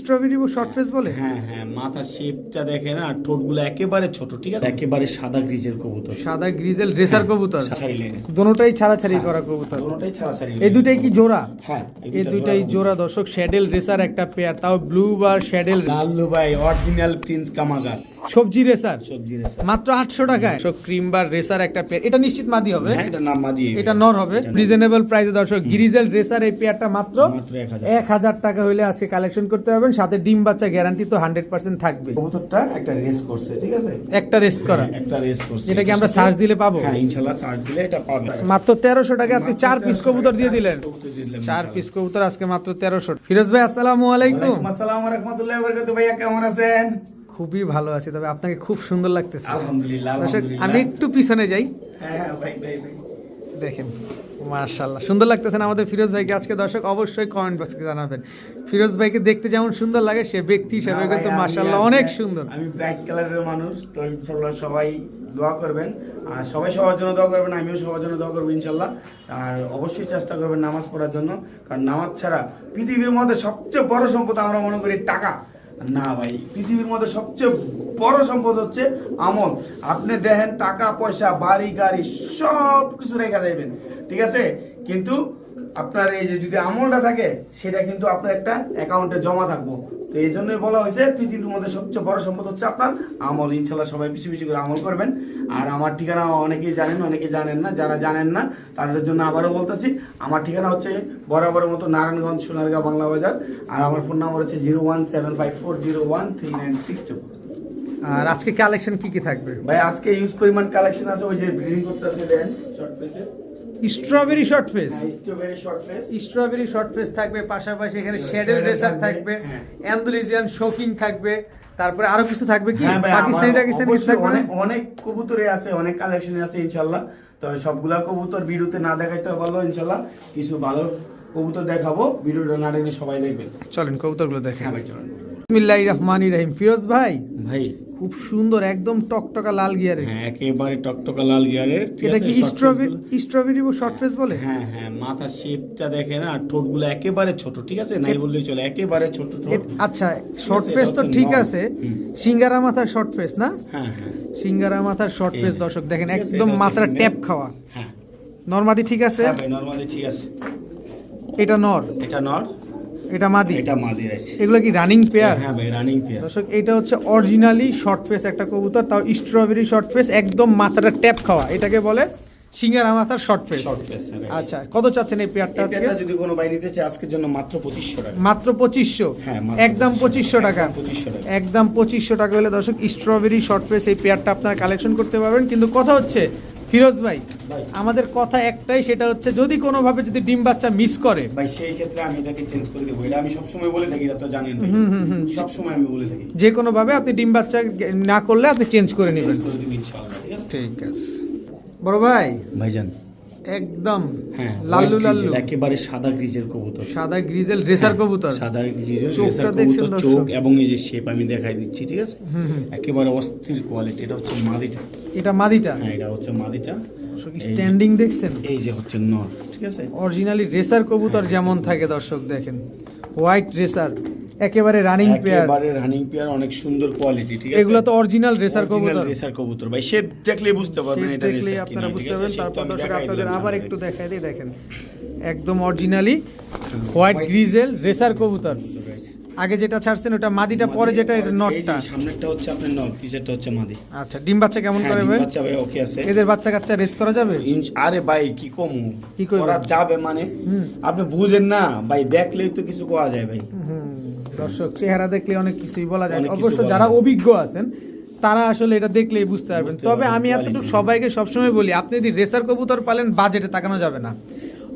Strawberry short face বলে? হ্যাঁ হ্যাঁ মাথার শেপটা দেখেন আর ঠোঁটগুলো একেবারে ছোট ঠিক আছে? একেবারে সাদা গ্রিজেল কবুতর। সাদা গ্রিজেল রেসার কবুতর। ছাড়ি লেনে দোনোটাই ছাড়াছাড়ি করা কবুতর। দুটোটাই ছাড়াছাড়ি এই দুটাই কি জোড়া? হ্যাঁ এই দুটাই জোড়া দর্শক শ্যাডেল রেসার একটা পেয়ার তাও ব্লু বার শ্যাডেল লাল্লু ভাই অরিজিনাল প্রিন্স কামাগার সবজি রেসার? সবজি রেসা মাত্র আটশো টাকায়? সব ক্রিম বার রেসার একটা পেয়ার এটা নিশ্চিত মাদি হবে? হ্যাঁ এটা নাম দিয়ে এটা নর হবে। রিজনেবল প্রাইসে দর্শক গ্রিজেল রেসার এই পেয়ারটা মাত্র মাত্র 1000 এক হাজার টাকা হইলে আজকে কালেকশন করতে পারবেন। সাথে ডিম বাচ্চা গ্যারান্টি তো হান্ড্রেড পার্সেন্ট থাকবে। কবুতরটা একটা রেস করছে ঠিক আছে? একটা রেস্ট করা। হ্যাঁ, একটা রেস করছে। এটা কি আমরা সার্চ দিলে পাবো? হ্যাঁ ইনশাআল্লাহ সার্চ দিলে এটা পাবে। মাত্র তেরোশো টাকা। আপনি চার পিস কবুতর দিয়ে দিলেন। চার পিস কবুতর আজকে মাত্র তেরোশো। ফিরোজ ভাই আসসালামু আলাইকুম। আসসালাম ওয়া রাহমাতুল্লাহি ওয়া বারাকাতুহু। ভাইয়া কেমন আছেন? খুবই ভালো আছি তবে আপনাকে খুব সুন্দর লাগতেছে। আলহামদুলিল্লাহ আমি একটু পিছনে যাই। হ্যাঁ হ্যাঁ দেখেন মাশাল্লাহ সুন্দর লাগতেছে না আমাদের ফিরোজ ভাইকে? আজকে দর্শক অবশ্যই কমেন্ট বক্সে জানাবেন। ফিরোজ ভাইকে দেখতে যেমন সুন্দর লাগে সে ব্যক্তি হিসেবে কিন্তু আমি মাশাল্লাহ অনেক সুন্দর। আমি ব্রাইট কালারের মানুষ তো ইনশাল্লাহ সবাই দোয়া করবেন। আর সবাই সবার জন্য দোয়া করবেন আমিও সবার জন্য দোয়া করব ইনশাল্লাহ আর অবশ্যই চেষ্টা করবেন নামাজ পড়ার জন্য কারণ নামাজ ছাড়া পৃথিবীর মধ্যে সবচেয়ে বড় সম্পদ আমরা মনে করি টাকা। না ভাই, পৃথিবীর মধ্যে সবচেয়ে বড় সম্পদ হচ্ছে আমল। আপনি দেখেন, টাকা, পয়সা, বাড়ি, গাড়ি সব কিছু রেখা দেবেন, ঠিক আছে? কিন্তু আপনার এই যে যদি আমলটা থাকে, সেটা কিন্তু আপনার একটা অ্যাকাউন্টে জমা থাকব। তো এই জন্যই বলা হয়েছে পৃথিবীর মধ্যে সবচেয়ে বড় সম্পদ হচ্ছে আপনার আমল। ইনশাল্লাহ সবাই বেশি বেশি করে আমল করবেন। আর আমার ঠিকানা অনেকেই জানেন অনেকেই জানেন না যারা জানেন না তাদের জন্য আবারও বলতেছি আমার ঠিকানা হচ্ছে বরাবরের মতো নারায়ণগঞ্জ সোনারগাঁও বাংলা বাজার। আর আমার ফোন নাম্বার হচ্ছে zero one seven five four zero one three nine six two. আর আজকে কালেকশন কি কি থাকবে? ভাই আজকে ইউজ পরিমাণ কালেকশন আছে ওই যে ব্রিডিং করতেছে দেন শর্ট ফেসে strawberry short face strawberry short face strawberry short face থাকবে পাশাপাশি এখানে Shadow শ্যাডেল রেসার থাকবে, হ্যাঁ। শোকিং থাকবে তারপরে আরও কিছু থাকবে কি? হ্যাঁ ভাই, পাকিস্তানি কিছু থাকবে অনেক কবুতরে আছে অনেক কালেকশন আছে ইনশাল্লাহ। তো সবগুলা কবুতর ভিডিওতে না দেখাইতে পারল ইনশাল্লাহ। কিছু ভালো কবুতর দেখাবো ভিডিওটা না দেখলে সবাই দেখবেন। চলেন কবুতরগুলো দেখেন। হ্যাঁ ভাই চলুন। বিসমিল্লাহির রহমানির রহিম। ফিরোজ ভাই। ভাই খুব সুন্দর একদম টকটকা লাল গিয়ারে হ্যাঁ একেবারে টকটকা লাল গিয়ারের ঠিক এটা কি স্ট্রবেরি স্ট্রবেরি শর্ট ফেস বলে? হ্যাঁ হ্যাঁ মাথার শেপটা দেখেন আর ঠোঁটগুলো একেবারে ছোট ঠিক আছে? নাই বললেই চলে একেবারে ছোট ঠোঁট। আচ্ছা শর্ট ফেস তো ঠিক আছে সিঙ্গারা মাথার শর্ট ফেস না? হ্যাঁ হ্যাঁ। সিঙ্গারা মাথার শর্ট ফেস দর্শক দেখেন একদম মাথার ট্যাপ খাওয়া। হ্যাঁ। নর্মাদি ঠিক আছে? হ্যাঁ ভাই নর্মালি ঠিক আছে। এটা নর। এটা নর। এটা মাদি? এটা মাদির আছে এগুলো কি রানিং পেয়ার হ্যাঁ ভাই রানিং পেয়ার দর্শক এটা হচ্ছে অরিজিনালি শর্ট ফেস একটা কবুতর তাও স্ট্রবেরি শর্ট ফেস একদম মাথাটা ট্যাপ খাওয়া। এটাকে বলে সিঙ্গারা মাথার শর্ট ফেস শর্ট ফেস আচ্ছা কত চাচ্ছেন এই পেয়ারটা আজকে? এটা যদি কোনো ভাই নিতে চায় আজকের জন্য মাত্র পঁচিশশো টাকা। মাত্র পঁচিশশো? হ্যাঁ, একদম পঁচিশশো। টাকা। পঁচিশশো টাকা। একদম পঁচিশশো টাকা হলে দর্শক স্ট্রবেরি শর্ট ফেস এই পেয়ারটা আপনারা কালেকশন করতে পারবেন। কিন্তু কথা হচ্ছে ফিরোজ ভাই। আমাদের কথা একটাই সেটা হচ্ছে যদি কোনোভাবে যদি ডিম বাচ্চা মিস করে। ভাই সেই ক্ষেত্রে আমি এটাকে চেঞ্জ করে দেবো। এটা আমি সবসময় বলে থাকি এটা তো জানেন ভাই। সবসময় আমি বলে থাকি। যে কোনোভাবে আপনি ডিম বাচ্চা না করলে আপনি চেঞ্জ করে নেবেন। ঠিক আছে। বড় ভাই। ভাইজান একদম। হ্যাঁ লাল্লু লাল্লু। একেবারে সাদা গ্রিজেল কবুতর। সাদা গ্রিজেল রেসার কবুতর। হ্যাঁ, সাদা গ্রিজেল রেসার কবুতর চোখ এবং এই যে শেপ আমি দেখাই দিচ্ছি ঠিক আছে? একেবারে অস্থির কোয়ালিটি এটা হচ্ছে মাদিটা। এটা মাদিটা? হ্যাঁ এটা হচ্ছে মাদিটা। স্ট্যান্ডিং দেখছেন? এই যে হচ্ছে নর ঠিক আছে? অরিজিনালি রেসার কবুতর যেমন থাকে দর্শক দেখেন। White racer. একেবারে রানিং পেয়ার একেবারে রানিং পেয়ার অনেক সুন্দর কোয়ালিটি ঠিক আছে? এগুলো তো অরিজিনাল রেসার কবুতর। রেসার কবুতর। ভাই শেপ দেখলেই বুঝতে পারবেন এটা দেখলে আপনারা বুঝতে পারবেন। তারপর দর্শক আপনাদের আবার একটু দেখাই দিই দেখেন। একদম অরিজিনালি হোয়াইট গ্রিজেল রেসার কবুতর আগে যেটা ছাড়ছেন ওটা মাদিটা পরে যেটা যে নটটা সামনেরটা হচ্ছে আপনার নর পিছেরটা হচ্ছে মাদি। আচ্ছা ডিম বাচ্চা কেমন হ্যাঁ, করে ভাই? বাচ্চা ভাই ওকে আছে। এদের বাচ্চা কাচ্চা রেস করা যাবে? আরে ভাই কি কম? কি? করা যাবে মানে? আপনি বুঝেন না ভাই দেখলেই তো কিছু কোয়া যায় ভাই। দর্শক চেহারা দেখলে অনেক কিছুই বলা যায়। অবশ্য যারা অভিজ্ঞ আছেন তারা আসলে এটা দেখলেই বুঝতে পারবেন। তবে আমি এতটুকু সবাইকে সবসময় বলি আপনি যদি রেসার কবুতর পালেন বাজেটে তাকানো যাবে না।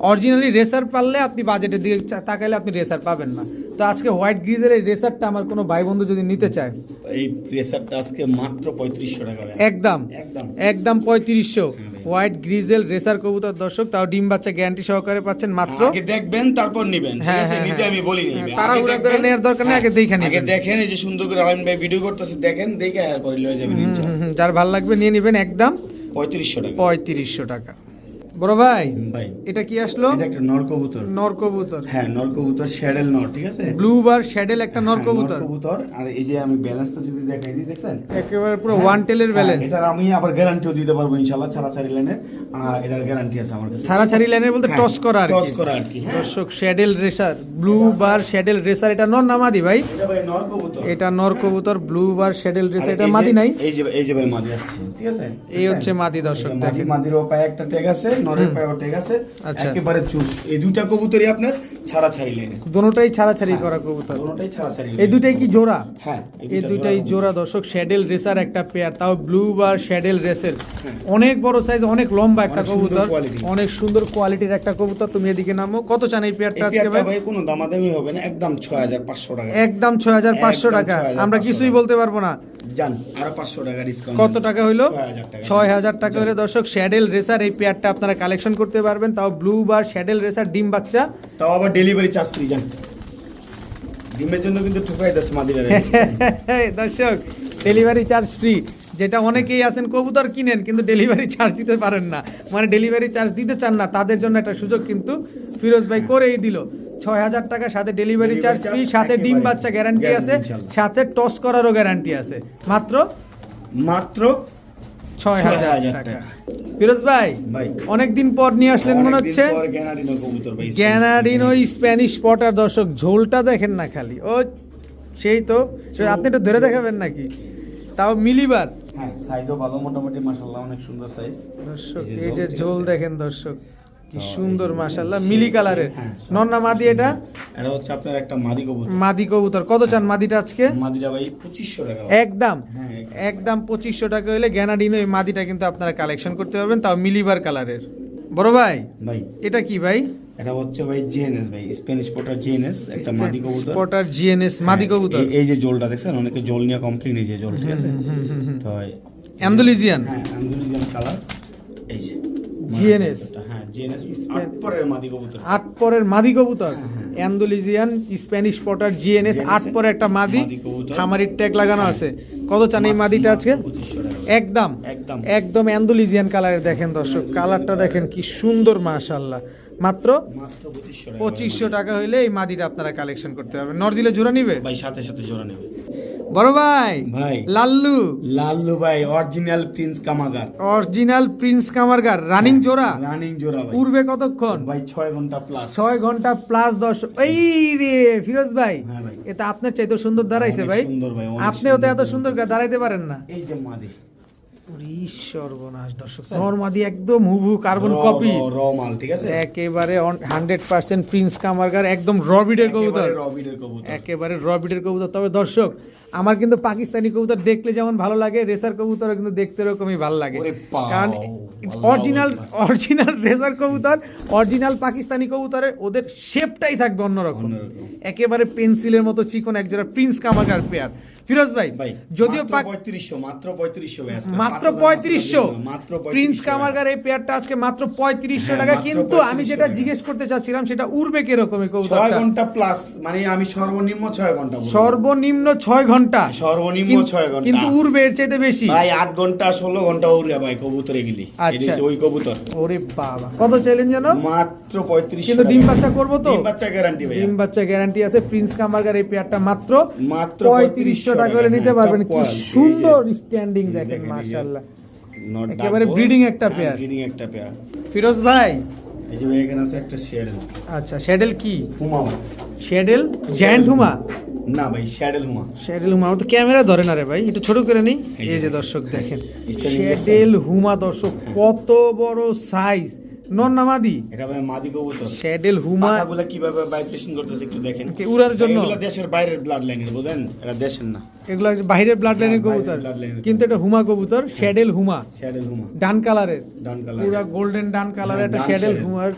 অরিজিনালি রেসার পারলে আপনি বাজেটের দিকে তাকাইলে আপনি রেসার পাবেন না। তো আজকে হোয়াইট গ্রিজের এই রেসারটা আমার কোনো ভাই বন্ধু যদি নিতে চায় এই রেসারটা আজকে মাত্র পঁয়ত্রিশশো টাকা একদম। একদম। একদম পঁয়ত্রিশশো। হ্যাঁ। হোয়াইট গ্রিজেল রেসার কবুতর। দর্শক তাও ডিম বাচ্চা গ্যারান্টি সহকারে পাচ্ছেন মাত্র। আগে দেখবেন তারপর নিবেন ঠিক হ্যাঁ, আছে? হ্যাঁ, নিতে হ্যাঁ। আমি বলি নি তারা উড়া করে নেওয়ার দরকার নেই, হ্যাঁ, আগে দেখেন আগে দেখেন এই যে সুন্দর করে আমিন ভাই ভিডিও করতেছে দেখেন দেখে এরপরে লয়ে যাবেন হুম, যার ভালো লাগবে নিয়ে নেবেন একদম পঁয়ত্রিশশো টাকা। পঁয়ত্রিশশো টাকা। বড় ভাই ভাই। এটা কি আসলো? এটা একটা নর কবুতর। নর কবুতর হ্যাঁ নর কবুতর শ্যাডেল নর ঠিক আছে? ব্লু বার শ্যাডেল একটা হ্যাঁ, কবুতর কবুতর আর এই যে আমি ব্যালেন্সটা যদি দেখাই দিই দেখছেন? একেবারে পুরো ওয়ান টেলের ব্যালেন্স এটার আমি আবার গ্যারান্টিও দিতে পারব ইনশাআল্লাহ ছাড়া ছাড়ি লাইনের এটার গ্যারান্টি আছে আমার কাছে। ছাড়াছাড়ি লাইনের বলতে টস করা আর টস করা আর কি হ্যাঁ। দর্শক saddle racer blue bar saddle racer এটা নর নামাদি ভাই? এটা ভাই নর কবুতর এটা নর কবুতর ব্লু বার শ্যাডেল রেসার এটা মাদি নাই? এই যে এই যে ভাই মাদি আসছে ঠিক আছে? এই হচ্ছে মাদি দর্শক দেখেন। মাদির পায়ে একটা ট্যাগ আছে নরের পায়েও ট্যাগ আছে আচ্ছা। একেবারে চুস এই দুইটা কবুতরই আপনার ছাড়া ছাড়ি লাইনে দুটোটাই ছাড়াছাড়ি করা কবুতর। দুটোটাই ছাড়া ছাড়ি এই দুটাই কি জোড়া? হ্যাঁ এই দুটাই জোড়া দর্শক শ্যাডেল রেসার একটা পেয়ার তাও ব্লু বার শ্যাডেল রেসের অনেক বড় সাইজ অনেক লম্বা একটা হ্যাঁ। কবুতর অনেক সুন্দর কোয়ালিটির একটা কবুতর তুমি এদিকে নামো। কত চান এই পেয়ারটা আজকে ভাই? ভাই কোনো দামাদামি হবে না একদম ছয় হাজার পাঁচশো টাকা। একদম ছয় হাজার পাঁচশো একদম টাকা। আমরা কিছুই বলতে পারব না। জান আরও পাঁচশো টাকা ডিসকাউন্ট কত টাকা হইল? ছয় হাজার টাকা। হলে দর্শক শ্যাডেল রেসার এই পেয়ারটা আপনারা কালেকশন করতে পারবেন। তাও ব্লু বার শ্যাডেল রেসার ডিম বাচ্চা। তাও আবার ডেলিভারি চার্জ ফ্রি যান। ডিমের জন্য কিন্তু ঠুকাই দিচ্ছে মাদিরা দর্শক ডেলিভারি চার্জ ফ্রি যেটা অনেকেই আছেন কবুতর কিনেন কিন্তু ডেলিভারি চার্জ দিতে পারেন না। মানে ডেলিভারি চার্জ দিতে চান না তাদের জন্য একটা সুযোগ কিন্তু ফিরোজ ভাই করেই দিল। ছয় হাজার টাকা সাথে ডেলিভারি চার্জ ফ্রি সাথে ডিম বাচ্চা গ্যারান্টি আছে সাথে টস করারও গ্যারান্টি আছে। মাত্র মাত্র ছয় হাজার টাকা। ফিরোজ ভাই ভাই অনেকদিন পর নিয়ে আসলেন মনে হচ্ছে? গ্যানারিনো স্প্যানিশ পটার দর্শক ঝোলটা দেখেন না খালি। ও সেই তো। আপনি একটু ধরে দেখাবেন নাকি? তাও মিলিবার। হ্যাঁ সাইজও ভালো মোটামুটি মাশাআল্লাহ অনেক সুন্দর সাইজ দর্শক এই যে ঝোল? দেখেন। দর্শক কি সুন্দর সেই- মিলি কালারের হ্যাঁ, নন্না মাদি এটা? এটা হচ্ছে আপনার একটা মাদি কবুতর। মাদি কবুতর। কত চান মাদিটা আজকে? মাদিরা ভাই পঁচিশশো টাকা। একদম। হ্যাঁ, একদম। একদম পঁচিশশো টাকা হলে গ্যানাডিনো এই মাদিটা কিন্তু আপনারা কালেকশন করতে পারবেন তাও মিলিবার কালারের বড় ভাই ভাই। এটা কি ভাই? এটা হচ্ছে ভাই জিএনএস ভাই স্প্যানিশ পোটার জিএনএস একটা মাদি কবুতর। পটার জিএনএস মাদি কবুতর? এই- যে জলটা দেখছেন অনেকে জল নিয়ে কমপ্লেন এই যে জল ঠিক আছে? তো অ্যান্ডালুজিয়ান হ্যাঁ আন্দোলিজান কালার এই যে হ্যাঁ জিএনএস আট পরের মাদি কবুতর। আট পরের মাদি কবুতর? স্প্যানিশ পটার জিএনএস আট পরে একটা মাদি। খামারির ট্যাগ লাগানো। আছে। কত চান এই মাদিটা আজকে? একদম। একদম। একদম অ্যান্ডোলিজিয়ান কালারের দেখেন দর্শক। কালারটা দেখেন কি সুন্দর মাশাল্লাহ মাত্র পঁচিশশো টাকা হইলে এই মাদিটা আপনারা কালেকশন করতে পারবেন। নর দিলে জোড়া নিবে? ভাই সাথে সাথে জোড়া নেবে। বড় ভাই ভাই লাল্লু। লাল্লু ভাই অরিজিনাল প্রিন্স কামাগার অরিজিনাল প্রিন্স কামারগার রানিং জোড়া? রানিং জোড়া ভাই। পূর্বে কতক্ষণ? ভাই ছয় ঘণ্টা প্লাস ছয় ঘণ্টা প্লাস দশ এই রে ফিরোজ ভাই হ্যাঁ ভাই। এটা আপনার চাইতে সুন্দর দাঁড়াইছে ভাই। সুন্দর ভাই, আপনিও তো এত সুন্দর করে দাঁড়াইতে পারেন না। এই যে মাদি। সর্বনাশ দর্শক নর্মাদি একদম হুবহু কার্বন কপি র- মাল ঠিক আছে? একেবারে হান্ড্রেড পার্সেন্ট প্রিন্স কামারগার একদম রবিডের কবুতর। রবিডের কবুতর। একেবারে রবিডের কবুতর। তবে দর্শক আমার কিন্তু পাকিস্তানি কবুতর দেখলে যেমন ভালো লাগে রেসার কবুতর কিন্তু দেখতে এরকমই ভালো লাগে। কারণ অরিজিনাল অরিজিনাল রেসার কবুতর অরিজিনাল পাকিস্তানি কবুতরের ওদের শেপটাই থাকবে অন্যরকম। অন্যরকম। একেবারে পেন্সিলের মতো চিকন একজোড়া প্রিন্স কামারগার পেয়ার ফিরোজ ভাই যদিও মাত্র পঁয়ত্রিশশো মাত্র পঁয়ত্রিশশো মাত্র পঁয়ত্রিশশো। মাত্র প্রিন্স কামারগার এই পেয়ারটা আজকে মাত্র পঁয়ত্রিশশো হ্যাঁ, টাকা। কিন্তু আমি যেটা জিজ্ঞেস করতে চাচ্ছিলাম সেটা উড়বে কীরকম ছয় ঘণ্টা প্লাস মানে আমি সর্বনিম্ন ছয় ঘণ্টা সর্বনিম্ন ছয় ঘণ্টা। সর্বনিম্ন ছয় ঘণ্টা। কিন্তু উড়বে এর চাইতে বেশি। ভাই আট ঘণ্টা ষোলো ঘণ্টা উড়বে ভাই কবুতরে গেলি। আচ্ছা। ওই কবুতর। ওরে বাবা কত চাইলেন যেন? মাত্র পঁয়ত্রিশ কিন্তু ডিম বাচ্চা করব তো? ডিম বাচ্চা গ্যারান্টি ভাই ডিম বাচ্চা গ্যারান্টি আছে। প্রিন্স কামারগার এই পেয়ারটা মাত্র মাত্র পঁয়ত্রিশশো টাকা করে নিতে পারবেন। কি সুন্দর স্ট্যান্ডিং দেখেন মাশাল্লাহ একেবারে breeding একটা pair। ব্রিডিং একটা পেয়ার ফিরোজ ভাই। এই যে এখানে আছে একটা শ্যাডেল আচ্ছা শ্যাডেল কি? হুমা। শ্যাডেল জ্যান্ট হুমা? না ভাই শ্যাডেল হুমা। শ্যাডেল হুমা। তো ক্যামেরা ধরে না রে ভাই একটু ছোট করে নিই। এই যে দর্শক দেখেন। শ্যাডেল হুমা দর্শক কত বড় সাইজ নন নামাদি এটা ভাই মাদি কবুতর। শ্যাডেল হুমা পাতাগুলো কীভাবে ভাইব্রেশন করতেছে একটু দেখেন। কি উড়ার জন্য? এগুলো দেশের বাইরের ব্লাড লাইনের বুঝেন এটা দেশের না। এগুলো হচ্ছে বাইরের ব্লাড লাইনের কবুতর। কিন্তু এটা হুমা কবুতর শ্যাডেল হুমা। শ্যাডেল হুমা। ডান কালারের। ডান কালার পুরা গোল্ডেন ডান কালারের হ্যাঁ, একটা শ্যাডেল হুমার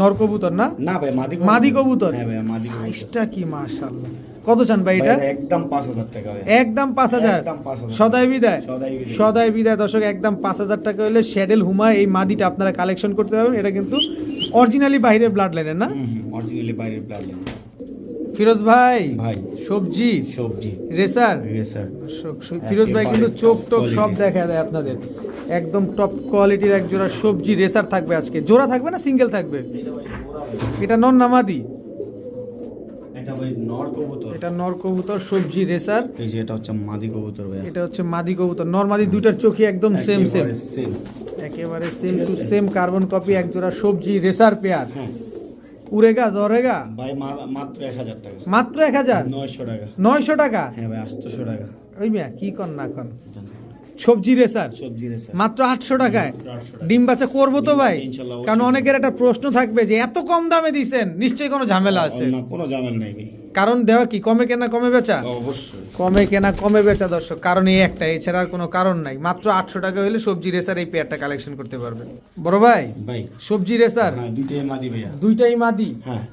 নর কবুতর না? না ভাই মাদি মাদি কবুতর। হ্যাঁ ভাই মাদি সাইজটা কি মাশাআল্লাহ। কত চান ভাই এটা? একদম পাঁচ হাজার টাকা ভাই। একদম পাঁচ হাজার? একদম 5,000 সদাই বিদায়। সদাই বিদায়। দর্শক একদম পাঁচ হাজার টাকা হলে শ্যাডেল হুমা এই মাদিটা আপনারা কালেকশন করতে পারবেন। এটা কিন্তু অরিজিনালি বাইরের ব্লাড লাইনের না? অরিজিনালি বাইরের ব্লাড লাইন ফিরোজ ভাই ভাই সবজি সবজি। রেসার? রেসার। দর্শক, ফিরোজ ভাই কিন্তু চোখ টোক সব। দেখা দেয় আপনাদের। একদম টপ কোয়ালিটির এক জোড়া সবজি রেসার থাকবে আজকে। জোড়া থাকবে না সিঙ্গেল থাকবে? এটা নন নামাদি এটা ভাই নর কবুতর। এটা নর কবুতর সবজি রেসার। এই যে এটা হচ্ছে মাদি কবুতর ভাই এটা হচ্ছে মাদি কবুতর। নর মাদি দুইটার চোখই একদম সেম সেম সেম একেবারে same to same carbon copy এক জোড়া সবজি রেসার পেয়ার। হ্যাঁ। উড়েগা জরেগা ভাই মাত্র এক হাজার টাকা। মাত্র এক হাজার? নয়শো টাকা। নয়শো টাকা? হ্যাঁ ভাই আটশোশো টাকা। ওই মিয়া কি কর না কর সবজি রেসার সবজি রেসার মাত্র আটশো টাকায়। মাত্র 800 টাকা। ডিম বাচ্চা করব তো ভাই। কারণ অনেকের একটা প্রশ্ন থাকবে যে এত কম দামে দিচ্ছেন নিশ্চয়ই কোনো ঝামেলা আছে। কোনো জামেল নাই কারণ দেওয়া কি? কমে কেনা কমে বেচা? কমে কেনা কমে বেচা দর্শক কারণ এই একটা এছাড়া আর কোনো কারণ নাই। মাত্র আটশো টাকা হলে সবজি রেসার এই পেয়ারটা কালেকশন করতে পারবেন। বড় ভাই ভাই। সবজি রেসার হ্যাঁ দুইটাই মাদি ভাইয়া। দুইটাই মাদি? হ্যাঁ।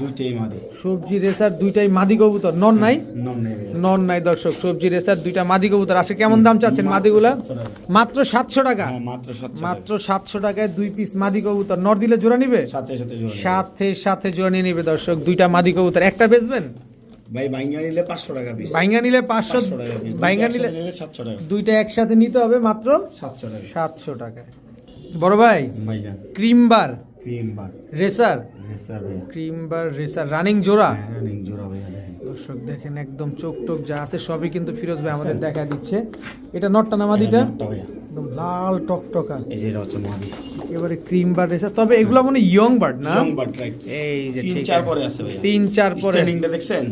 দুইটাই মাদি। সবজি রেসার দুইটাই মাদি কবুতর নন নাই? নন নেই নন নাই দর্শক সবজি রেসার দুইটা মাদি কবুতর। আছে কেমন দাম চাচ্ছেন মাদিগুলা? মাত্র সাতশো টাকা? হ্যাঁ মাত্র মাত্র সাতশো টাকায় দুই পিস মাদি কবুতর। নর দিলে জোড়া নিবে? সাথে সাথে জোড়া সাথে সাথে জোড়া নিয়ে নিবে দর্শক দুইটা মাদি কবুতর। একটা বেচবেন? ভাই বাইঙ্গা নিলে পাঁচশো টাকা পিস নিলে পাঁচশো পাঁচশো টাকা পিস বাইঙ্গা নিলে টাকা। দুইটা একসাথে নিতে হবে মাত্র সাতশো টাকা। সাতশো টাকায়। বড় ভাই ভাইজান। Cream racer? রেসার ভাইয়া। Cream racer. রানিং জোড়া? হ্যাঁ রানিং জোড়া ভাইয়া দর্শক দেখেন একদম চোখ টোক যা আছে সবই কিন্তু ফিরোজ ভাই আমাদের দেখা দিচ্ছে। এটা নটটা না মাদিটা? হ্যাঁ, একদম লাল টকটকা। এই যে এটা হচ্ছে মাদি। এবারে ক্রিম বার রেসার তবে এগুলো মানে ইয়ং বার্ড না? লং বাট রাইট এই যে তিন চার পরে আছে ভাইয়া। তিন চার পরে। স্ট্যান্ডিংটা দেখছেন?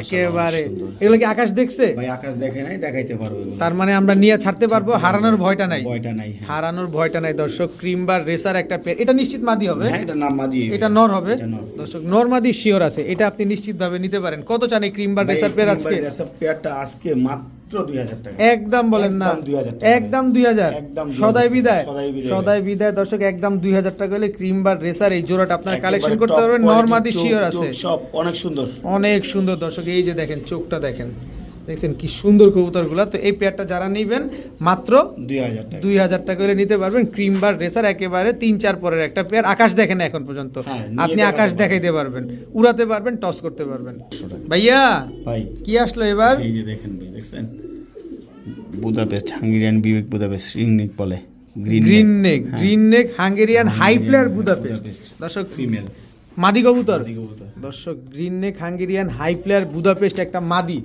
একেবারে। এগুলো কি আকাশ দেখছে? ভাই আকাশ দেখে নাই দেখাইতে পারব তার মানে আমরা নিয়ে ছাড়তে পারব হারানোর ভয়টা নাই। ভয়টা নাই হ্যাঁ। হারানোর ভয়টা নাই দর্শক। ক্রিম রেসার একটা পেয়ার এটা নিশ্চিত মাদি হবে? হ্যাঁ এটা নাম মাদি এটা নর হবে? দর্শক নর মাদি শিওর আছে। এটা আপনি নিশ্চিত ভাবে নিতে পারেন। কত চান এই ক্রিম বার রেসার পেয়ার আজকে? রেসার পেয়ারটা আজকে মাত্র দুই হাজার টাকা। একদম বলেন না। দুই হাজার একদম দুই হাজার। একদম সদায় বিদায়। সদায় বিদায়। দর্শক একদম দুই হাজার টাকা হলে ক্রিম বা রেসার এই জোড়াটা আপনারা কালেকশন করতে পারবেন। নর্মাদি শিওর আছে। সব অনেক সুন্দর। অনেক সুন্দর। দর্শক এই যে দেখেন চোখটা দেখেন। দেখছেন কি সুন্দর কবুতরগুলো। তো এই পেয়ারটা যারা নিবেন মাত্র দুই হাজার টাকা। হলে নিতে পারবেন। ক্রিম বার রেসার একেবারে তিন চার পরের একটা পেয়ার আকাশ দেখেন না এখন পর্যন্ত। হ্যাঁ, আপনি আকাশ দেখাইতে পারবেন। উড়াতে পারবেন টস করতে পারবেন। ভাইয়া কি আসলো এবার? এই যে দেখেন দেখছেন? বুদাপেস্ট হাঙ্গেরিয়ান বিবেক বুদাপেস্ট রিংনিক বলে। Green neck green neck Hungarian high Budapest. দর্শক ফিমেল মাদি কবুতর। দর্শক green neck Hungarian high Budapest একটা মাদি।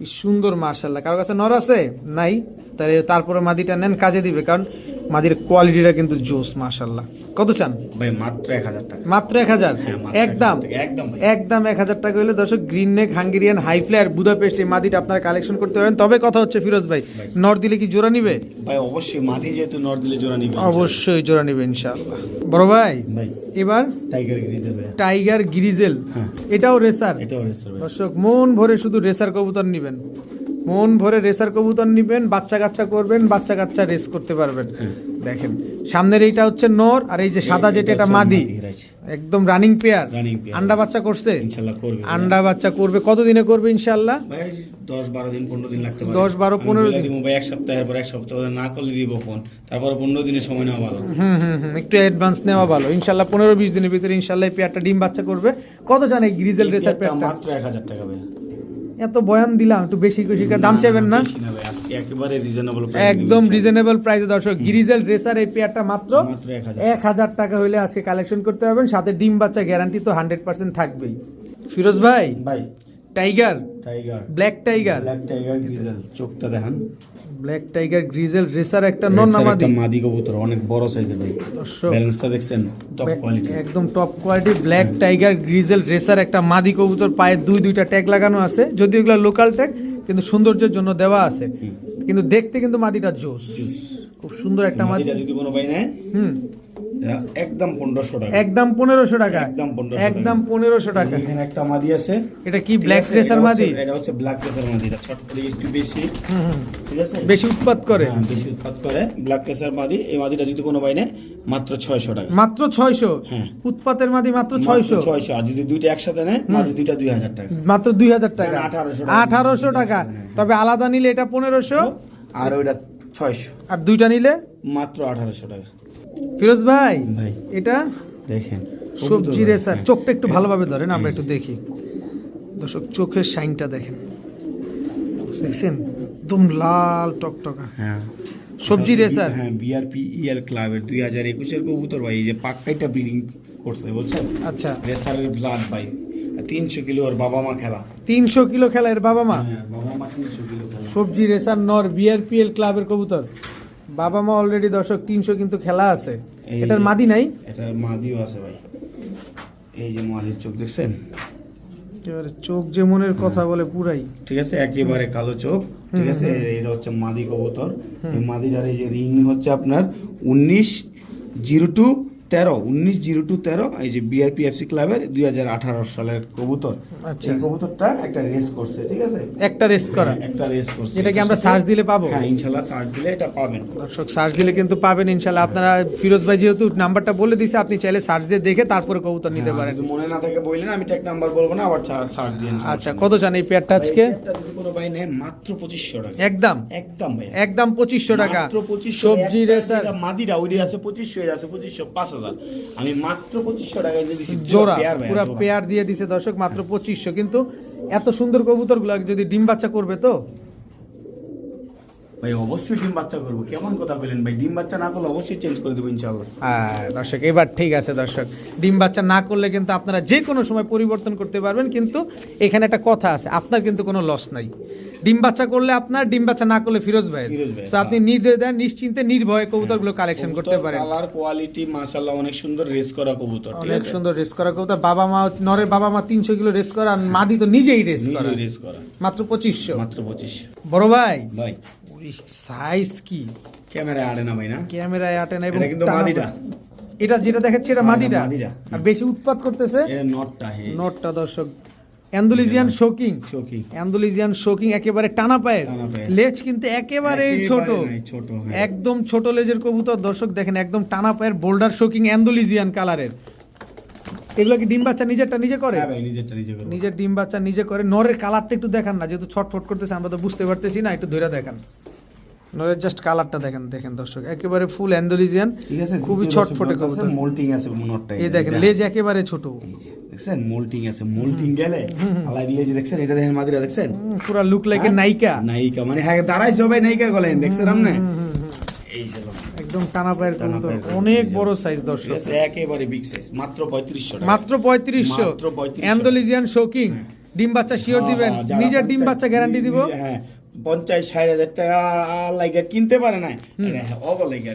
কি সুন্দর মার্শাল্লাহ কারোর কাছে নর আছে? নাই? তাহলে তারপরে মাদিটা নেন, কাজে দিবে। কারণ মাদির কোয়ালিটিটা কিন্তু জোস মার্শাল্লাহ কত চান? ভাই মাত্র এক হাজার টাকা। মাত্র এক হাজার? হ্যাঁ, একদম। একদম একদম এক হাজার টাকা হলে দর্শক green neck Hungarian high flyer Budapest এই মাদিটা আপনারা কালেকশন করতে পারেন। তবে কথা হচ্ছে ফিরোজ ভাই নর দিলে কি জোড়া নিবে? ভাই অবশ্যই মাদি যেহেতু নর দিলে জোড়া নিবে অবশ্যই জোড়া নিবে ইনশাআল্লাহ। বড় ভাই ভাই এবার টাইগার গ্রিজেল টাইগার গিরিজেল হ্যাঁ। এটাও রেসার এটাও রেসার দর্শক মন ভরে শুধু রেসার কবুতর নিবেন। মন ভরে রেসার কবুতর নিবেন বাচ্চা কাচ্চা করবেন বাচ্চা কাচ্চা রেস করতে পারবেন। হ্যাঁ। দেখেন সামনের এইটা হচ্ছে নর আর এই যে সাদা যেটা এটা মাদি একদম রানিং পেয়ার আন্ডা বাচ্চা করছে? করবে। আন্ডা বাচ্চা করবে। কতদিনে করবে ইনশাল্লাহ? দশ বারো দিন পনেরো দিন লাগতে পারে। 10, 12, আমি 15 বলে দিন। ভাই এক সপ্তাহের পর এক সপ্তাহ না করলে দিব ফোন। তারপরে পনেরো দিনের সময় নেওয়া ভালো। হুম হুম হুম একটু অ্যাডভান্স নেওয়া ভালো। ইনশাল্লাহ পনেরো বিশ দিনের ভিতরে ইনশাল্লাহ এই পেয়ারটা ডিম বাচ্চা করবে। কত জানে গ্রিজেল রেসার পেয়ারটা মাত্র এক হাজার টাকা ভাই। এত বয়ান দিলাম একটু বেশি বেশি দাম চাইবেন না? একেবারে রিজনেবল একদম রিজনেবল প্রাইসে দর্শক গিরিজেল ড্রেসার এই পেয়ারটা মাত্র মাত্র এক হাজার টাকা হইলে আজকে কালেকশন করতে পারবেন সাথে ডিম বাচ্চা গ্যারান্টি তো হান্ড্রেড পার্সেন্ট থাকবেই। ফিরোজ ভাই ভাই। Tiger tiger black tiger black tiger grizzle চোখটা দেখান। ব্ল্যাক টাইগার গ্রিজেল রেসার একটা নন একটা মাদি কবুতর অনেক বড় সাইজের ভাই। দর্শক ব্যালেন্সটা দেখছেন টপ কোয়ালিটি একদম top quality black tiger grizzle racer একটা মাদি কবুতর পায়ে দুই দুইটা ট্যাগ লাগানো আছে। যদিও এগুলো লোকাল ট্যাগ কিন্তু সৌন্দর্যের জন্য দেওয়া আছে। কিন্তু দেখতে কিন্তু মাদিটা জোস। খুব সুন্দর একটা মাদি। যদি কোনো ভাই নেয়? হুম। একদম পনেরোশো টাকা। একদম পনেরোশো টাকা। একদম 1500 একদম পনেরোশো টাকা। এখানে একটা মাদি আছে। এটা কি ব্ল্যাক? রেসার মাদি? এটা হচ্ছে ব্ল্যাক রেসার মাদি। এটা ছট করে একটু বেশি। ঠিক আছে? বেশি উৎপাত করে? হ্যাঁ, বেশি উৎপাদ করে। ব্ল্যাক রেসার মাদি। এই মাদিটা যদি কোনো ভাই নেয় মাত্র ছয়শো টাকা। মাত্র ছয়শো? হ্যাঁ। উৎপাতের মাদি মাত্র ছয়শো? ছয়শো। আর যদি দুইটা একসাথে নেয় মাদি দুইটা দুই হাজার টাকা। মাত্র দুই হাজার টাকা। না, 1800 টাকা। আঠারোশো টাকা। তবে আলাদা নিলে এটা পনেরোশো? আর ওইটা ছয়শো। আর দুইটা নিলে? মাত্র আঠারোশো টাকা। ফিরোজ ভাই ভাই এটা? দেখেন সবজি রেসার চোখটা একটু ভালোভাবে ধরেন আমরা একটু দেখি। দর্শক চোখের সাইনটা দেখেন। দেখছেন? একদম লাল টকটকা। হ্যাঁ। সবজি রেসার হ্যাঁ বিআরপি ইএল ক্লাবের দুই হাজার একুশের কবুতর ভাই এই যে পাক্কাইটা ব্রিডিং করছে বুঝছেন? আচ্ছা। রেসারের ব্লাড ভাই। তিনশো কিলো ওর বাবা মা খেলা। তিনশো কিলো খেলা এর বাবা মা? হ্যাঁ বাবা মা তিনশো কিলো খেলা। সবজি রেসার নর বিআরপিএল ক্লাবের কবুতর। বাবা মা অলরেডি দর্শক তিনশো কিন্তু খেলা আছে। এটার মাদি নাই? এটার মাদিও আছে ভাই। এই যে মাদির চোখ দেখছেন? এবারে চোখ যে মনের কথা বলে পুরাই। ঠিক আছে? একেবারে কালো চোখ। ঠিক আছে? এটা হচ্ছে মাদি কবুতর। এই মাদিটার এই যে রিং হচ্ছে আপনার উনিশ জিরো টু তেরো উনিশ জিরো টু তেরো এই যে বিআরপি এফসি ক্লাবের দুই হাজার আঠারো সালের কবুতর। আচ্ছা। এই কবুতরটা একটা রেস করছে ঠিক আছে? একটা করা হ্যাঁ, একটা রেস করছে। যেটা কি আমরা সার্চ দিলে পাবো? হ্যাঁ ইনশাল্লাহ সার্চ দিলে এটা পাবেন। দর্শক সার্চ দিলে কিন্তু পাবেন ইনশাল্লাহ। আপনারা ফিরোজ ভাই যেহেতু নাম্বারটা বলে দিছে আপনি চাইলে সার্চ দিয়ে দেখে তারপরে কবুতর নিতে হ্যাঁ, পারেন। মনে না থাকে বললেন আমি টেক নাম্বার বলব না আবার সার্চ দিয়ে আচ্ছা কত চান এই পেয়ারটা আজকে? কোনো ভাই নেয় মাত্র পঁচিশশো টাকা। একদম। একদম ভাই একদম পঁচিশশো টাকা। মাত্র 2500 সবজি রেসার যেটা মাদিটা ওইটা আছে পঁচিশশো এটা আছে পঁচিশশো পাঁচ হাজার আমি মাত্র পঁচিশশো টাকায় দিয়ে জোড়া পুরো পেয়ার দিয়ে দিছে দর্শক মাত্র পঁচিশশো। কিন্তু এত সুন্দর কবুতরগুলো যদি ডিম বাচ্চা করবে তো? ভাই অবশ্যই ডিম বাচ্চা করব। কেমন কথা বলেন ভাই? ডিম বাচ্চা না করলে অবশ্যই চেঞ্জ করে দেবো ইনশাল্লাহ হ্যাঁ দর্শক এবার ঠিক আছে দর্শক। ডিম বাচ্চা না করলে কিন্তু আপনারা যে কোনো সময় পরিবর্তন করতে পারবেন কিন্তু এখানে একটা কথা আছে আপনার কিন্তু কোনো লস নাই। ডিম বাচ্চা করলে আপনার ডিম বাচ্চা না করলে ফিরোজ ভাই তো আপনি নির্দ্বিধায় নিশ্চিন্তে নির্ভয়ে কবুতরগুলো কালেকশন করতে পারেন। কালার কোয়ালিটি মাশাআল্লাহ অনেক সুন্দর রেস করা কবুতর অনেক সুন্দর রেস করা কবুতর। বাবা মা নরের বাবা মা তিনশো কিলো রেস করা আর মাদি তো নিজেই রেস করা। রেস করা। মাত্র পঁচিশশো। মাত্র পঁচিশশো। বড় ভাই। ভাই। সাইজ কি? ক্যামেরায় আড়ে না ভাই না। ক্যামেরায় আটে না এটা কিন্তু মাদিটা। এটা যেটা দেখাচ্ছে এটা মাদিটা আর বেশি উৎপাত করতেছে? নটটা নোটটা দর্শক। অ্যান্ডুলিজিয়ান শোকিং শোকি অ্যান্ডুলিজিয়ান শোকিং একেবারে টানা পায়ের। লেজ কিন্তু একেবারেই ছোট। ছোট হ্যাঁ। একদম ছোট লেজের কবুতর দর্শক দেখেন একদম টানা পায়ের বোল্ডার শোকিং অ্যান্ডুলিজিয়ান কালারের এগুলো কি ডিম বাচ্চা নিজেরটা নিজে করে? হ্যাঁ নিজের ডিম বাচ্চা নিজে করে। নরের কালারটা একটু দেখান না যেহেতু ছটফট করতেছে আমরা তো বুঝতে পারতেছি না একটু ধরে দেখান। নরের জাস্ট কালারটা দেখেন দেখেন দর্শক একেবারে ফুল অ্যান্ডোলিজিয়ান ঠিক আছে খুবই ছটফটে কবুতর। মোল্টিং আছে নটটা এই দেখেন লেজ একেবারে ছোট। দেখছেন? মোল্টিং আছে মোল্টিং গেলে আলাই দিলে যে দেখছেন এটা দেখেন মাদিরা দেখছেন? পুরা লুক লাইক হ্যাঁ? নায়িকা। নায়িকা মানে হ্যাঁ দাঁড়াই সবাই নায়িকা গলেন দেখছেন আপনি? এই ছিল একদম টানা পায়ের কবুতর অনেক বড় সাইজ দর্শক। একেবারে বিগ সাইজ মাত্র পঁয়ত্রিশশো মাত্র পঁয়ত্রিশশো। মাত্র 3500 অ্যান্ডোলিজিয়ান শোকিং ডিম বাচ্চা শিওর দিবেন। নিজের ডিম বাচ্চা গ্যারান্টি দিব। হ্যাঁ। পঞ্চাশ ষাট হাজার টাকা লাইগা কিনতে পারে না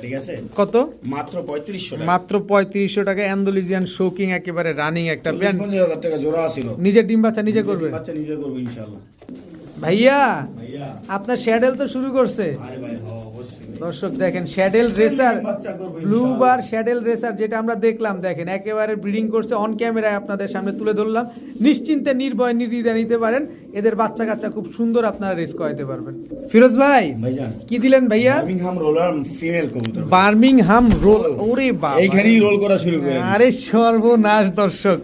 ঠিক আছে? কত? মাত্র পঁয়ত্রিশশো মাত্র পঁয়ত্রিশশো টাকা অ্যান্ডোলিজিয়ান শোকিং একেবারে রানিং একটা ব্যান্ড। পঞ্চাশ হাজার টাকা জোড়া ছিল নিজের ডিম বাচ্চা নিজে করবে? বাচ্চা নিজে করবে ইনশাল্লাহ ভাইয়া আপনার শ্যাডেল তো শুরু করছে। আরে ভাই দর্শক দেখেন শ্যাডেল রেসার বাচ্চা করব ব্লু ইনশাআল্লাহ। বার শ্যাডেল রেসার যেটা আমরা দেখলাম দেখেন একেবারে ব্রিডিং করছে অন ক্যামেরায় আপনাদের সামনে তুলে ধরলাম। নিশ্চিন্তে নির্ভয় নির্দ্বিধায় নিতে পারেন। এদের বাচ্চা কাচ্চা খুব সুন্দর আপনারা রেস করাইতে পারবেন। ফিরোজ ভাই কি দিলেন ভাইয়া? বার্মিংহাম রোলার ফিমেল কবুতর বার্মিংহাম রোল ওরে বাবা। এইখানেই রোল করা শুরু করে আরে সর্বনাশ দর্শক।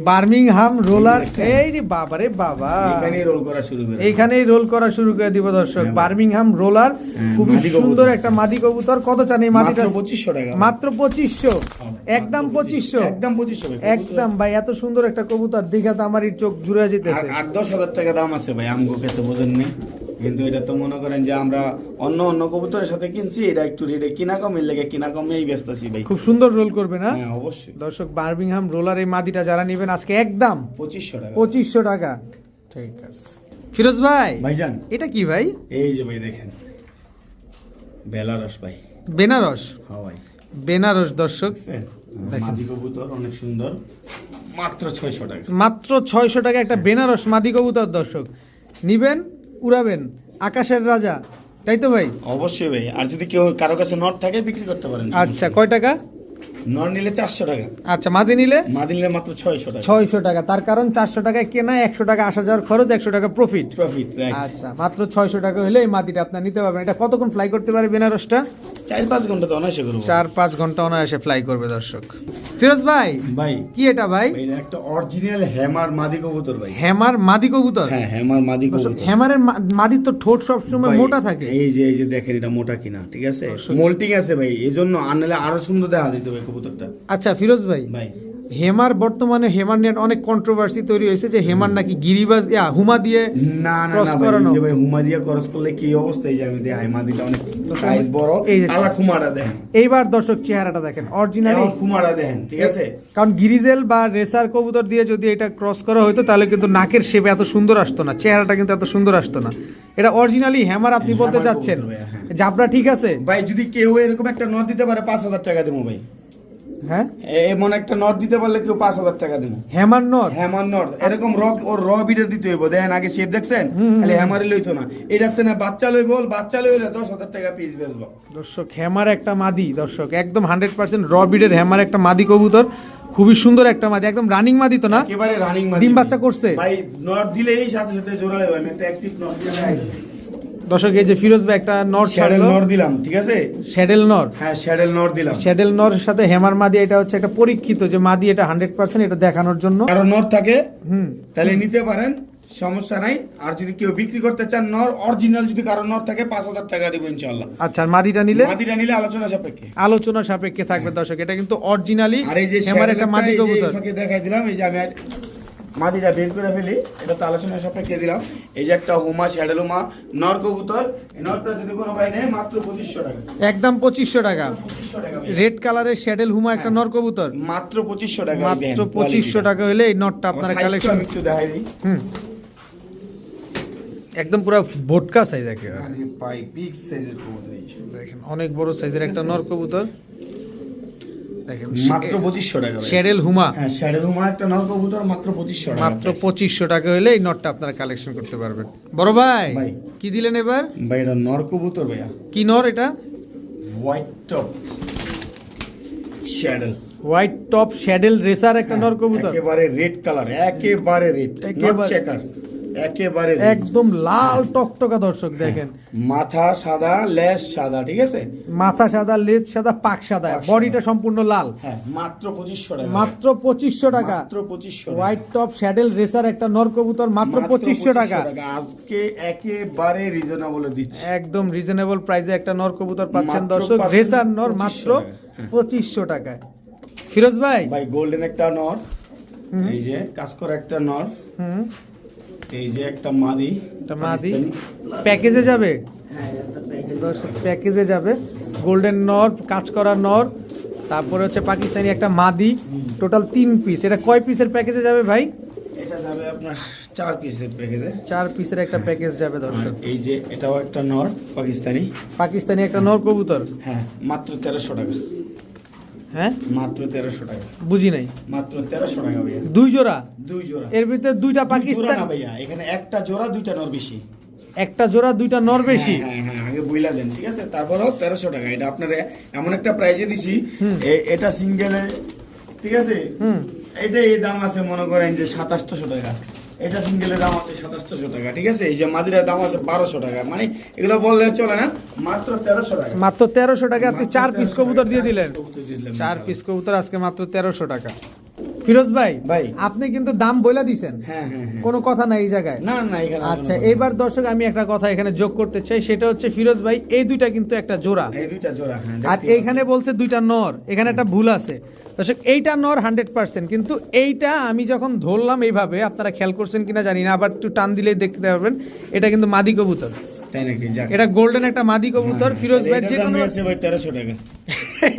বার্মিংহাম রোলার এই রে বাবা রে বাবা। এইখানেই রোল করা শুরু করে। এইখানেই রোল করা শুরু করে দিব দর্শক। হ্যাঁ, বার্মিংহাম রোলার হ্যাঁ, কবুতর। সুন্দর একটা মাদি কবুতর। কত চান এই মাদিটা? মাত্র পঁচিশশো টাকা। মাত্র পঁচিশশো। হ্যাঁ, একদম পঁচিশশো। একদম পঁচিশশো ভাই। একদম ভাই এত সুন্দর একটা কবুতর। দেখে তো আমার চোখ জুড়ে যেতেছে। আট দশ হাজার টাকা দাম আছে ভাই আমগো কাছে বোঝেন কিন্তু এটা তো মনে করেন যে আমরা অন্য অন্য কবুতরের সাথে কিনছি এটা একটু রেটে কিনা কমের লেগে কিনা কমেই বেচতেছি ভাই। খুব সুন্দর রোল করবে না? হ্যাঁ অবশ্যই। দর্শক বার্মিংহাম রোলার এই মাদিটা যারা নেবেন আজকে একদম পঁচিশশো টাকা। পঁচিশশো টাকা। ঠিক আছে। ফিরোজ ভাই ভাইজান। এটা কি ভাই? এই যে ভাই দেখেন। বেলারস ভাই। বেনারস? হ্যাঁ ভাই। বেনারস দর্শক। মাদি কবুতর অনেক সুন্দর। মাত্র ছয়শো টাকা। মাত্র ছয়শো টাকা একটা বেনারস মাদি কবুতর দর্শক। নিবেন? উড়াবেন আকাশের রাজা। তাই তো ভাই? অবশ্যই ভাই। আর যদি কেউ কারও কাছে নট থাকে বিক্রি করতে পারেন। আচ্ছা কয় টাকা? নট নিলে চারশো টাকা। আচ্ছা মাদি নিলে? মাদি নিলে মাত্র ছয়শো টাকা। ছয়শো টাকা। তার কারণ চারশো টাকায় কেনা একশো টাকা আসা যাওয়ার খরচ একশো টাকা প্রফিট প্রফিট আচ্ছা মাত্র ছয়শো টাকা হলে এই মাদিটা আপনার নিতে পারবেন। এটা কতক্ষণ ফ্লাই করতে পারে বেনারসটা? চার পাঁচ ঘণ্টা তো অনায়াসে করব। চার পাঁচ ঘণ্টা অনায়াসে ফ্লাই করবে দর্শক। ফিরোজ ভাই ভাই। কি এটা ভাই? একটা অরিজিনাল হ্যামার মাদি কবুতর ভাই। হ্যামার মাদি কবুতর? হ্যাঁ হ্যামার মাদি কবুতর। হ্যামারের মাদির তো ঠোঁট সবসময় মোটা থাকে। এই যে এই যে দেখেন এটা মোটা কিনা ঠিক আছে? মোল্টিং আছে ভাই এই জন্য আনলে আরও সুন্দর দেখা যেত ভাই কবুতরটা। আচ্ছা ফিরোজ ভাই ভাই। হেমার বর্তমানে হেমার নিয়ে অনেক কন্ট্রোভার্সি তৈরি হয়েছে যে হেমার নাকি গিরিবাজ ইয়া হুমা দিয়ে না না Cross করানো। ভাই হুমা দিয়ে ক্রস করলে কি অবস্থা? এই যে আমি দেখাই মাদিটা অনেক সাইজ বড়। এই যে- আলা কুমারা দেখেন এইবার দর্শক চেহারাটা দেখেন অরিজিনালি কুমারা দেখেন ঠিক আছে? কারণ গিরিজেল বা রেসার কবুতর দিয়ে যদি এটা ক্রস করা হতো তাহলে কিন্তু নাকের শেপে এত সুন্দর আসতো না চেহারাটা কিন্তু এত সুন্দর আসতো না। এটা অরিজিনালি হ্যামার আপনি বলতে চাচ্ছেন। হ্যাঁ। জাবরা ঠিক আছে? ভাই যদি কেউ এরকম একটা নট দিতে পারে পাঁচ হাজার টাকা দেবো ভাই। হ্যাঁ? এ- এমন একটা নট দিতে পারলে কেউ পাঁচ হাজার টাকা দেবো। হ্যামার নর হ্যামার নট। এরকম রক র বিডের দিতে হইব। দেখেন আগে শেপ দেখছেন? খালি হ্যামারে লইতো না। এটাতে না বাচ্চা বাচ্চা লইলে দশ হাজার টাকা পিস বেচবো। দর্শক হ্যামার একটা মাদি দর্শক একদম হান্ড্রেড পার্সেন্ট র বিডের হ্যামার একটা মাদি কবুতর। খুবই সুন্দর একটা মাদি একদম রানিং মাদি তো না? একেবারে রানিং ডিম বাচ্চা করছে? ভাই নট দিলেই সাথে সাথে জোড়া লেবে একটা অ্যাক্টিভ নট দিয়ে দেখাইতেছি। দর্শক এই যে ফিরোজ ভাই একটা নর শ্যাডেল নট দিলাম ঠিক আছে? শ্যাডেল নর। হ্যাঁ শ্যাডেল নট দিলাম। শ্যাডেল নর সাথে হেমার মাদি এটা হচ্ছে একটা পরীক্ষিত যে মাদি এটা হান্ড্রেড পার্সেন্ট এটা দেখানোর জন্য। নট থাকে হুম। তাহলে নিতে পারেন সমস্যা নাই। আর যদি কেউ বিক্রি করতে চান নর অরিজিনাল যদি কারও নট থাকে পাঁচ হাজার টাকা দেবো ইনশাল্লাহ আচ্ছা আর মাদিটা নিলে? মাদিটা নিলে আলোচনা সাপেক্ষে। আলোচনা সাপেক্ষে থাকবে দর্শক এটা কিন্তু অরিজিনালি আর এই যে একটা মাদি কবুতর। দেখাই দিলাম এই যে আমি মাদিটা বের করে ফেলি এটা তো আলোচনা সাপেক্ষে দিলাম। এই যে একটা হুমা শ্যাডেল হুমা নর কবুতর নরটা যদি কোনো ভাই নেয় মাত্র পঁচিশশো টাকা। একদম পঁচিশশো টাকা। রেড কালারের শ্যাডেল হুমা একটা নর কবুতর মাত্র পঁচিশশো টাকা মাত্র পঁচিশশো টাকা হলে এই আমার আপনারা কালেকশন একটু দেখাই দিই। হুম। একদম পুরো ভোটকা সাইজ একেবারে। কবুতর দেখেন অনেক বড় সাইজের একটা নর কবুতর দেখেন মাত্র পঁচিশশো টাকা ভাই। হুমা হ্যাঁ শ্যাডেল হুমা একটা নর কবুতর মাত্র পঁচিশশো টাকা। মাত্র পঁচিশশো টাকা হলে এই নটটা আপনারা কালেকশন করতে পারবেন। বড় ভাই। কি দিলেন এবার? ভাই এটা নর কবুতর ভাইয়া। কি নর এটা? White top saddle white top saddle racer একটা নর কবুতর একেবারে রেড কালার একেবারে রেড একেবারে- চেকার একেবারে একদম লাল টকটকা দর্শক দেখেন। মাথা সাদা লেস সাদা ঠিক আছে? মাথা সাদা লেজ সাদা পাক সাদা বডিটা সম্পূর্ণ লাল। হ্যাঁ মাত্র পঁচিশশো টাকা। মাত্র পঁচিশশো টাকা। মাত্র পঁচিশশো হোয়াইট টপ শ্যাডেল রেসার একটা নর কবুতর মাত্র পঁচিশশো টাকা। আজকে একেবারে রিজনেবল দিচ্ছে। একদম রিজনেবল প্রাইসে একটা নরকবুতর পাচ্ছেন দর্শক। রেসার নর মাত্র হ্যাঁ। পঁচিশশো টাকায়। ফিরোজ ভাই। ভাই গোল্ডেন একটা নর। এই যে কাজ করা একটা নর। হুম। এই যে একটা মাদি। একটা মাদি। প্যাকেজে যাবে? হ্যাঁ, প্যাকেজে যাবে। গোল্ডেন নর কাজ করা নর তারপরে হচ্ছে পাকিস্তানি একটা মাদি টোটাল তিন পিস এটা কয় পিসের প্যাকেজে যাবে ভাই? এটা যাবে আপনার চার পিসের প্যাকেজে চার পিসের একটা প্যাকেজ যাবে দর্শক। এই যে এটাও একটা নর পাকিস্তানি। পাকিস্তানি একটা নর কবুতর। হ্যাঁ মাত্র তেরোশো টাকা। হ্যাঁ? মাত্র তেরোশো টাকা। বুঝি নাই। মাত্র তেরোশো টাকা ভাইয়া। দুই জোড়া? দুই জোড়া। এর ভিতরে দুইটা পাকিস্তান ভাইয়া এখানে একটা জোড়া দুইটা নর বেশি একটা জোড়া দুইটা নর বেশি হ্যাঁ হ্যাঁ হ্যাঁ, আগে বইলা দেন ঠিক আছে? তারপরেও তেরোশো টাকা। এটা আপনার এমন একটা প্রাইজে দিছি এটা সিঙ্গেলে ঠিক আছে? হুম। এটা এই দাম আছে মনে করেন যে সাতাশশো টাকা। এটা সিঙ্গেলের দাম আছে সাতাশশো টাকা ঠিক আছে? এই যে মাদিরার দাম আছে বারোশো টাকা। মানে এগুলো বললে চলে না? মাত্র তেরোশো টাকা। মাত্র তেরোশো টাকা আপনি চার পিস কবুতর দিয়ে দিলেন। চার পিস কবুতর আজকে মাত্র তেরোশো টাকা। ফিরোজ ভাই ভাই। আপনি কিন্তু দাম বইলা দিছেন। হ্যাঁ হ্যাঁ হ্যাঁ। কোনো কথা নাই এই জায়গায়। না না এখানে আচ্ছা এবার দর্শক আমি একটা কথা এখানে যোগ করতে চাই সেটা হচ্ছে ফিরোজ ভাই এই দুইটা কিন্তু একটা জোড়া। এই দুইটা জোড়া আর এইখানে বলছে দুইটা নর এখানে একটা ভুল আছে। দর্শক এইটা নর হান্ড্রেড পার্সেন্ট। কিন্তু এইটা আমি যখন ধরলাম এইভাবে আপনারা খেয়াল করছেন কিনা জানি না আবার একটু টান দিলেই দেখতে পারবেন এটা কিন্তু মাদি কবুতর। এটা গোল্ডেন একটা মাদি কবুতর হ্যাঁ, ফিরোজ ভাই যে দাম কোনো তেরোশো টাকা।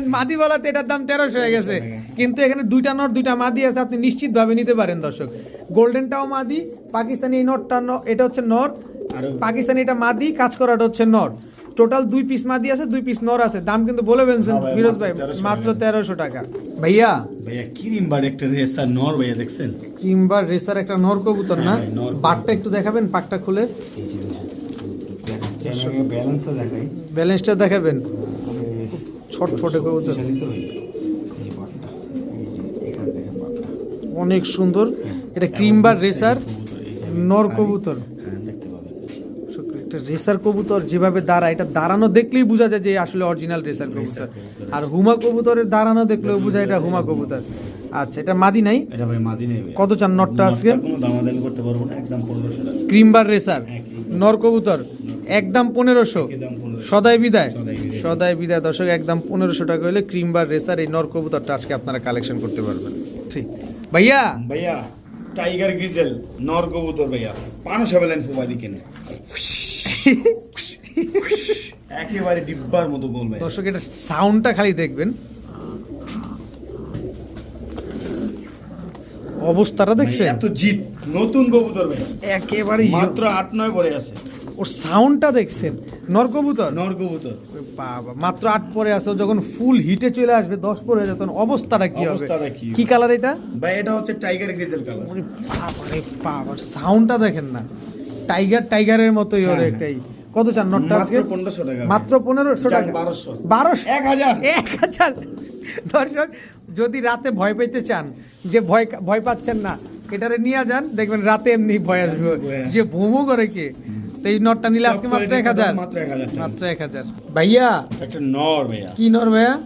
মাদি বলাতে এটার দাম তেরোশো হয়ে গেছে। কিন্তু এখানে দুইটা নট দুইটা মাদি আছে আপনি নিশ্চিত ভাবে নিতে পারেন দর্শক। গোল্ডেনটাও মাদি পাকিস্তানি এই নটটা এটা হচ্ছে আর- পাকিস্তানি এটা মাদি কাজ করাটা হচ্ছে নর। টোটাল দুই পিস মাদি আছে দুই পিস নর আছে। দাম কিন্তু বলে ফেলছেন হ্যাঁ ভাই, ফিরোজ মাত্র ভাই 1300 মাত্র টাকা। তেরোশো টাকা। ভাইয়া? ভাইয়া কিরিম বার একটা রেসার নর ভাইয়া দেখছেন? কিংবা রেসার একটা নর কবুতর না? হ্যাঁ কবুতর। বাটটা একটু দেখাবেন পাকটা খুলে। ব্যালেন্সটা দেখাই। ব্যালেন্সটা দেখাবেন। ছটফটে কবুতর। অনেক সুন্দর। এটা ক্রিমবার রেসার নর কবুতর। হ্যাঁ একটা রেসার কবুতর যেভাবে দাঁড়ায় এটা দাঁড়ানো দেখলেই বোঝা যায় যে আসলে অরিজিনাল রেসার কবুতর। আর হুমা কবুতরের দাঁড়ানো দেখলেও বোঝা এটা হুমা কবুতর। আচ্ছা এটা মাদি নাই? এটা ভাই মাদি নেই। কত চান নটটা আজকে? কোনো করতে পারব না একদম পনেরোশো টাকা। ক্রিমবার রেসার হ্যাঁ, নর কবুতর একদম পনেরোশো। একদম পনেরোশো। সদাই বিদায়। সদাই বিদায়। দর্শক একদম পনেরোশো টাকা হলে ক্রিম বার রেসার এই নর কবুতরটা আজকে আপনারা কালেকশন করতে পারবেন। ঠিক। ভাইয়া? ভাইয়া টাইগার গ্রিজেল নর কবুতর ভাইয়া। পানো সাবেলেন ফুবাদি কেনে। একেবারে ডিব্বার মতো বলবে দর্শক এটা সাউন্ডটা খালি দেখবেন। অবস্থাটা দেখছেন? এত জিত নতুন কবুতর ভাই। একেবারে মাত্র আট নয় পরে আছে। ওর সাউন্ডটা দেখছেন? নর কবুতর? নর কবুতর। বাবা মাত্র আট পরে আসো যখন ফুল হিটে চলে আসবে দশ পরে যাবে তখন অবস্থাটা কি হবে? অবস্থাটা কি কি কালার এটা? ভাই এটা হচ্ছে টাইগার গ্রিজেল কালার বাবা সাউন্ডটা দেখেন না। টাইগার টাইগারের মতোই ওর হ্যাঁ, একটাই। কত চান? নটটা মাত্র আজকে? টাকা। মাত্র পনেরোশো টাকা 1200 বারোশো। এক হাজার। এক হাজার। দর্শক যদি রাতে ভয় পেতে চান যে ভয় ভয় পাচ্ছেন না এটারে নিয়ে যান। দেখবেন রাতে এমনি ভয় আসবে। যে ভোমো করে কে? তো এই নটটা নিলে আজকে মাত্র এক হাজার। মাত্র এক হাজার টাকা। মাত্র এক হাজার। ভাইয়া একটা নর ভাইয়া। কি নর ভাইয়া?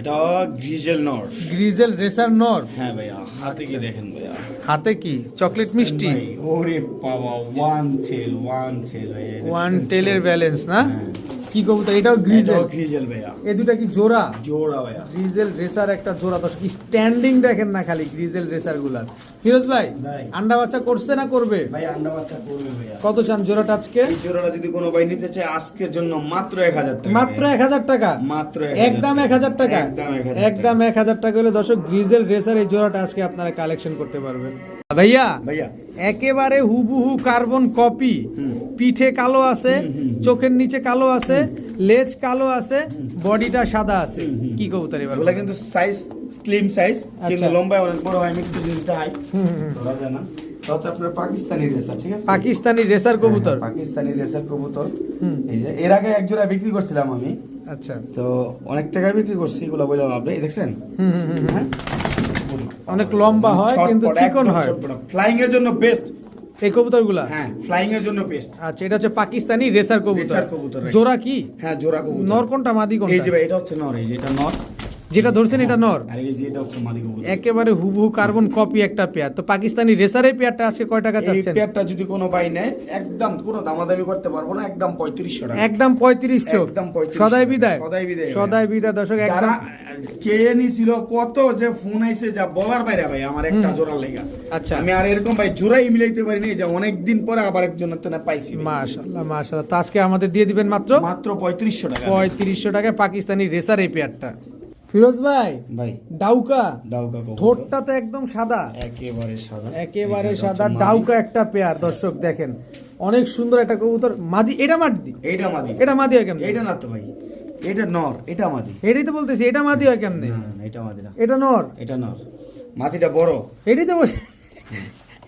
এটা গ্রিজেল নর। গ্রিজেল রেসার নর? হ্যাঁ ভাইয়া হাতে কি দেখেন ভাইয়া? হাতে কি? চকলেট মিষ্টি? ওরে বাবা one tail one tail one টেলের balance না? হ্যাঁ। কি কবুতর? এটাও গ্রিজেল। গ্রিজেল ভাইয়া। এ দুটা কি জোড়া? জোড়া ভাইয়া। গ্রিজেল রেসার একটা জোড়া। দশ কি স্ট্যান্ডিং দেখেন না খালি গ্রিজেল রেসারগুলার। ফিরোজ ভাই। আন্ডা বাচ্চা করছে না করবে? ভাই আন্ডা বাচ্চা করবে ভাইয়া। কত চান জোড়াটা আজকে? এই জোড়াটা যদি কোনো ভাই নিতে চায় আজকের জন্য মাত্র এক হাজার টাকা মাত্র এক হাজার টাকা? মাত্র একদম এক হাজার টাকা? একদম এক হাজার একদম এক হাজার টাকা হলে দর্শক গ্রিজেল রেসার এই জোড়াটা আজকে আপনারা কালেকশন করতে পারবেন। ভাইয়া ভাইয়া। একেবারে হুবহু কার্বন কপি। পিঠে কালো আছে। চোখের নিচে কালো আছে লেজ কালো আছে বডিটা সাদা আছে। কি কবুতর এবার? ওগুলা কিন্তু সাইজ স্লিম সাইজ কিন্তু। লম্বায় অনেক বড় হয় হুম, হুম, হুম। ধরা যায় না। পাকিস্তানি রেসার ঠিক আছে? পাকিস্তানি রেসার কবুতর। হ্যাঁ, পাকিস্তানি রেসার কবুতর। এই যে এর আগে এক জোড়া বিক্রি করছিলাম আমি। আচ্ছা। তো অনেক টাকায় বিক্রি করছি এগুলো বললাম আপনি দেখছেন। হ্যাঁ? অনেক লম্বা হয় কিন্তু চিকন হয়। ফ্লাইং এর জন্য বেস্ট এই কবুতরগুলো হ্যাঁ ফ্লাইং এর জন্য বেস্ট আচ্ছা এটা হচ্ছে পাকিস্তানি রেসার কবুতর। রেসার কবুতর. জোড়া কি? হ্যাঁ জোড়া কবুতর। নর কোনটা মাদি কোনটা? এই যে ভাই এটা হচ্ছে নর এই যে এটা নর। যেটা ধরছেন এটা নর। আর এই যে এটা হচ্ছে মাদি একেবারে হুবহু কার্বন কপি একটা পেয়ার। তো পাকিস্তানি রেসারের পেয়ারটা আজকে কয় টাকা এই চাচ্ছেন? পেয়ারটা যদি কোনো ভাই নেয় একদম কোনো দামাদামি করতে পারব না একদম পঁয়ত্রিশশো টাকা। একদম পঁয়ত্রিশশো। একদম 3500 সদাই বিদায়। সদাই বিদায়। সদাই বিদায় দর্শক একদম কে নিছিল কত যে ফোন আইছে যা বলার বাইরে ভাই আমার একটা জোড়া লেগা। আচ্ছা। আমি আর এরকম ভাই জোড়াই মিলাইতে পারিনি যে অনেক দিন পরে আবার একজন তো না পাইছি ভাই। মাশাল্লাহ মাশাল্লাহ তো আজকে আমাদের দিয়ে দিবেন মাত্র? মাত্র পঁয়ত্রিশশো টাকা। পঁয়ত্রিশশো টাকায় পাকিস্তানি রেসার এই পেয়ারটা। ফিরোজ ভাই ভাই। ডাউকা। ডাউকা। ঠোঁটটা তো একদম সাদা। একেবারে সাদা। একেবারে সাদা ডাউকা একটা পেয়ার দর্শক দেখেন। অনেক সুন্দর একটা কবুতর। মাদি এটা মাদি। এইটা মাদি। এটা মাদি হয় কেমনে? এইটা না তো ভাই। এটা নর এটা মাদি। এটাই তো বলতেছি এটা মাদি হয় কেমনে? না, এটা মাদি না। এটা নর? এটা নর। মাদিটা বড়। এটাই তো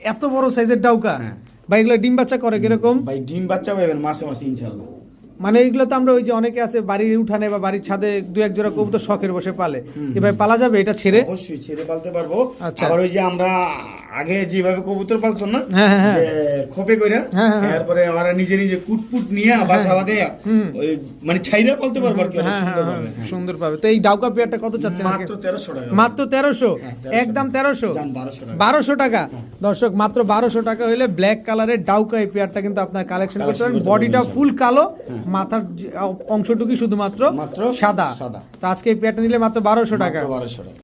এত বড় সাইজের ডাউকা। হ্যাঁ। বা এগুলো ডিম বাচ্চা করে কীরকম? ভাই ডিম বাচ্চা পাবেন মাসে মাসে ইনশাল্লাহ মানে এইগুলো তো আমরা ওই যে অনেকে আছে বাড়ির উঠানে বা বাড়ির ছাদে দু এক জোড়া কবুতর শখের বসে পালে। এভাবে পালা যাবে এটা ছেড়ে? অবশ্যই ছেড়ে পালতে পারব। আচ্ছা। আবার ওই যে আমরা আগে যেভাবে কবুতর পালতো না হ্যাঁ, হ্যাঁ, হ্যাঁ। খোপে কইরা। তারপরে ওরা নিজে নিজে কুটপুট নিয়ে বাসা বাঁধে ওই মানে ছাইরা পালতে পারব আর কি সুন্দর সুন্দর পাবে। তো এই ডাউকা পেয়ারটা কত চাচ্ছেন? মাত্র তেরোশো টাকা। মাত্র হ্যাঁ, 1300 একদম তেরোশো? যান 1200 টাকা। বারোশো টাকা? দর্শক মাত্র বারোশো টাকা হইলে ব্ল্যাক কালারের ডাউকা এই পেয়ারটা কিন্তু আপনার কালেকশন করতে পারেন। বডিটা ফুল কালো। মাথার যে অংশটুকু শুধুমাত্র মাত্র সাদা। সাদা। তো আজকে এই পেয়ারটা নিলে মাত্র বারোশো টাকা। বারোশো টাকা।